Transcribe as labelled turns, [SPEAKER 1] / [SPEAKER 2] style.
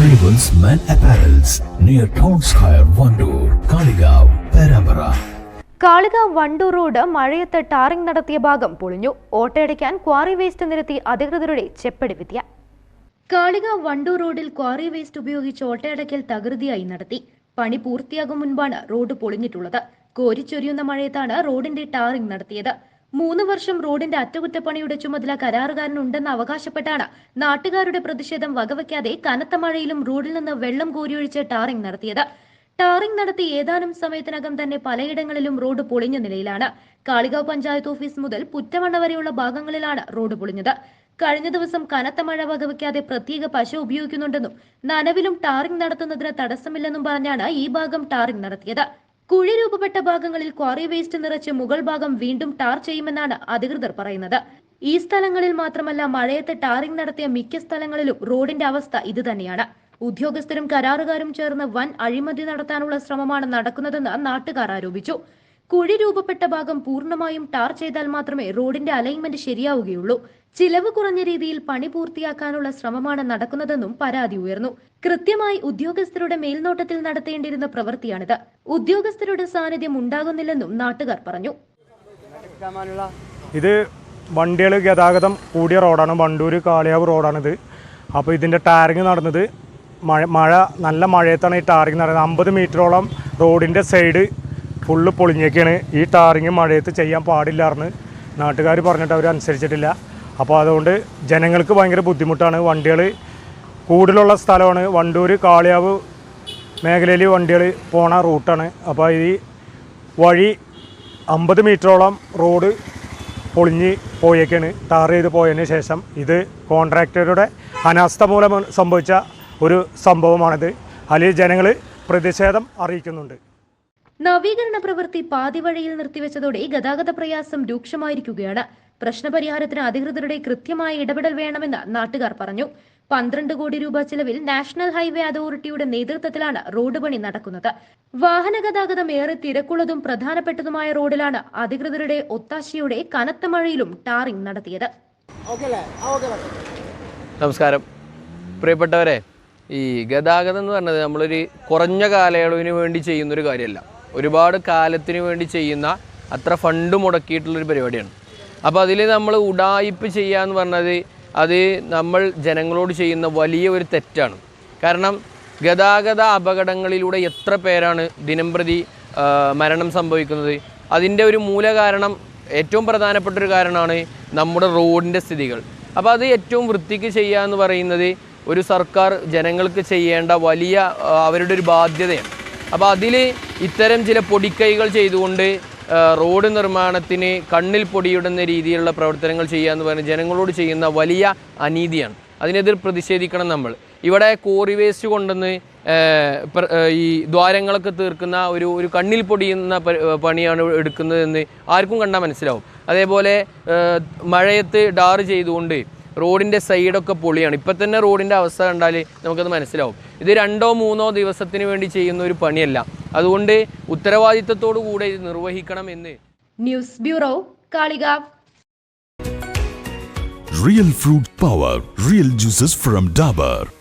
[SPEAKER 1] Arrivals men apparels near town square Wandoor Kalikavu Perambara.
[SPEAKER 2] Kalikavu Wandoor road മഴയത്ത് tarring നടത്തിയ ഭാഗം പൊളിഞ്ഞു. ഓട്ടയടിക്കാൻ quarry waste നിരത്തി അധികൃതരുടെ ചെപ്പടി വിദ്യ കാളികാവ് വണ്ടൂർ റോഡിൽ ക്വാറി വേസ്റ്റ് ഉപയോഗിച്ച് ഓട്ടയടക്കൽ തകൃതിയായി നടത്തി. പണി പൂർത്തിയാകും മുൻപാണ് റോഡ് പൊളിഞ്ഞിട്ടുള്ളത്. കോരിച്ചൊരിയുന്ന മഴയത്താണ് റോഡിന്റെ ടാറിംഗ് നടത്തിയത്. മൂന്ന് വർഷം റോഡിന്റെ അറ്റകുറ്റപ്പണിയുടെ ചുമതല കരാറുകാരനുണ്ടെന്ന് അവകാശപ്പെട്ടാണ് നാട്ടുകാരുടെ പ്രതിഷേധം വകവയ്ക്കാതെ കനത്ത മഴയിലും റോഡിൽ നിന്ന് വെള്ളം കോരിയൊഴിച്ച് ടാറിംഗ് നടത്തിയത്. ടാറിംഗ് നടത്തി ഏതാനും സമയത്തിനകം തന്നെ പലയിടങ്ങളിലും റോഡ് പൊളിഞ്ഞ നിലയിലാണ്. കാളികാവ് പഞ്ചായത്ത് ഓഫീസ് മുതൽ പുറ്റമണ്ണ വരെയുള്ള ഭാഗങ്ങളിലാണ് റോഡ് പൊളിഞ്ഞത്. കഴിഞ്ഞ ദിവസം കനത്ത മഴ വകവയ്ക്കാതെ പ്രത്യേക പശ ഉപയോഗിക്കുന്നുണ്ടെന്നും നനവിലും ടാറിംഗ് നടത്തുന്നതിന് തടസ്സമില്ലെന്നും പറഞ്ഞാണ് ഈ ഭാഗം ടാറിംഗ് നടത്തിയത്. കുഴി രൂപപ്പെട്ട ഭാഗങ്ങളിൽ ക്വാറി വേസ്റ്റ് നിറച്ച് മുകൾ ഭാഗം വീണ്ടും ടാർ ചെയ്യുമെന്നാണ് അധികൃതർ പറയുന്നത്. ഈ സ്ഥലങ്ങളിൽ മാത്രമല്ല മഴയത്ത് ടാറിംഗ് നടത്തിയ മിക്ക സ്ഥലങ്ങളിലും റോഡിന്റെ അവസ്ഥ ഇതുതന്നെയാണ് ഉദ്യോഗസ്ഥരും കരാറുകാരും ചേർന്ന് വൻ അഴിമതി നടത്താനുള്ള ശ്രമമാണ് നടക്കുന്നതെന്ന് നാട്ടുകാർ ആരോപിച്ചു. കുഴി രൂപപ്പെട്ട ഭാഗം പൂർണമായും ടാർ ചെയ്താൽ മാത്രമേ റോഡിന്റെ അലൈൻമെന്റ് ശരിയാവുകയുള്ളൂ. ചിലവ് കുറഞ്ഞ രീതിയിൽ പണി പൂർത്തിയാക്കാനുള്ള ശ്രമമാണ് നടക്കുന്നതെന്നും പരാതി ഉയർന്നു. കൃത്യമായി ഉദ്യോഗസ്ഥരുടെ മേൽനോട്ടത്തിൽ നടത്തേണ്ടിയിരുന്ന പ്രവൃത്തിയാണിത്. ഉദ്യോഗസ്ഥരുടെ സാന്നിധ്യം ഉണ്ടാകുന്നില്ലെന്നും നാട്ടുകാർ പറഞ്ഞു.
[SPEAKER 3] ഇത് വണ്ടികൾ ഗതാഗതം കൂടിയ റോഡാണ്. വണ്ടൂർ കാളിയാവ് റോഡാണിത്. അപ്പോൾ ഇതിന്റെ ടാറിങ് നടന്നത് മഴ മഴ നല്ല മഴയത്താണ് ഈ ടാറിങ് നടന്നത്. അമ്പത് മീറ്ററോളം റോഡിന്റെ സൈഡ് ഫുള്ള് പൊളിഞ്ഞേക്കാണ്. ഈ ടാറിങ് മഴയത്ത് ചെയ്യാൻ പാടില്ലായിരുന്നു നാട്ടുകാർ പറഞ്ഞിട്ട് അവർ അനുസരിച്ചിട്ടില്ല. അപ്പോൾ അതുകൊണ്ട് ജനങ്ങൾക്ക് ഭയങ്കര ബുദ്ധിമുട്ടാണ്. വണ്ടികൾ കൂടുതലുള്ള സ്ഥലമാണ്. വണ്ടൂർ കാളിയാവ് മേഖലയിൽ വണ്ടികൾ പോണ റൂട്ടാണ്. അപ്പോൾ ഈ വഴി അമ്പത് മീറ്ററോളം റോഡ് പൊളിഞ്ഞ് പോയേക്കാണ്. ടാർ ചെയ്ത് പോയതിന് ശേഷം ഇത് കോൺട്രാക്ടറുടെ അനാസ്ഥ മൂലം സംഭവിച്ച ഒരു സംഭവമാണിത്. അതിൽ ജനങ്ങൾ പ്രതിഷേധം അറിയിക്കുന്നുണ്ട്.
[SPEAKER 2] നവീകരണ പ്രവൃത്തി പാതിവഴിയിൽ നിർത്തിവെച്ചതോടെ ഗതാഗത പ്രയാസം രൂക്ഷമായിരിക്കുകയാണ്. പ്രശ്നപരിഹാരത്തിന് അധികൃതരുടെ കൃത്യമായ ഇടപെടൽ വേണമെന്ന് നാട്ടുകാർ പറഞ്ഞു. പന്ത്രണ്ട് കോടി രൂപ ചെലവിൽ നാഷണൽ ഹൈവേ അതോറിറ്റിയുടെ നേതൃത്വത്തിലാണ് റോഡ് പണി നടക്കുന്നത്. വാഹന ഗതാഗതം ഏറെ തിരക്കുള്ളതും പ്രധാനപ്പെട്ടതുമായ റോഡിലാണ് അധികൃതരുടെ ഒത്താശയോടെ കനത്ത മഴയിലും ടാറിംഗ് നടത്തിയത്.
[SPEAKER 4] നമസ്കാരം. പ്രിയപ്പെട്ടവരെ ഈ ഗതാഗതം എന്ന് പറഞ്ഞത് നമ്മളൊരു കുറഞ്ഞ കാലയളവിന് വേണ്ടി ചെയ്യുന്നൊരു കാര്യമല്ല. ഒരുപാട് കാലത്തിന് വേണ്ടി ചെയ്യുന്ന അത്ര ഫണ്ട് മുടക്കിയിട്ടുള്ളൊരു പരിപാടിയാണ്. അപ്പോൾ അതിൽ നമ്മൾ ഉടായിപ്പ് ചെയ്യുക എന്ന് പറഞ്ഞത് അത് നമ്മൾ ജനങ്ങളോട് ചെയ്യുന്ന വലിയ ഒരു തെറ്റാണ്. കാരണം ഗതാഗത അപകടങ്ങളിലൂടെ എത്ര പേരാണ് ദിനംപ്രതി പ്രതി മരണം സംഭവിക്കുന്നത്? അതിന്റെ ഒരു മൂല കാരണം ഏറ്റവും പ്രധാനപ്പെട്ട ഒരു കാരണമാണ് നമ്മുടെ റോഡിന്റെ സ്ഥിതികൾ. അപ്പോൾ അത് ഏറ്റവും വൃത്തിക്ക് ചെയ്യുക എന്ന് പറയുന്നത് ഒരു സർക്കാർ ജനങ്ങൾക്ക് ചെയ്യേണ്ട വലിയ അവരുടെ ഒരു ബാധ്യതയാണ്. അപ്പോൾ അതിൽ ഇത്തരം ചില പൊടിക്കൈകൾ ചെയ്തുകൊണ്ട് റോഡ് നിർമ്മാണത്തിന് കണ്ണിൽ പൊടിയിടുന്ന രീതിയിലുള്ള പ്രവർത്തനങ്ങൾ ചെയ്യുക എന്ന് പറയുന്നത് ജനങ്ങളോട് ചെയ്യുന്ന വലിയ അനീതിയാണ്. അതിനെതിർ പ്രതിഷേധിക്കണം നമ്മൾ. ഇവിടെ കോറി വേസ്റ്റ് കൊണ്ടുവന്ന് ഈ ദ്വാരങ്ങളൊക്കെ തീർക്കുന്ന ഒരു ഒരു കണ്ണിൽ പൊടിയുന്ന പണിയാണ് എടുക്കുന്നതെന്ന് ആർക്കും കണ്ടാൽ മനസ്സിലാവും. അതേപോലെ മഴയത്ത് ഡാറ് ചെയ്തുകൊണ്ട് റോഡിന്റെ സൈഡൊക്കെ പൊളിയാണ്. ഇപ്പം തന്നെ റോഡിന്റെ അവസ്ഥ കണ്ടാൽ നമുക്കത് മനസ്സിലാവും. ഇത് രണ്ടോ മൂന്നോ ദിവസത്തിന് വേണ്ടി ചെയ്യുന്ന ഒരു പണിയല്ല. അതുകൊണ്ട് ഉത്തരവാദിത്തത്തോടു കൂടെ ഇത് നിർവഹിക്കണം എന്ന്.
[SPEAKER 2] News bureau Kalikavu.
[SPEAKER 1] Real fruit power real juices from Dabur.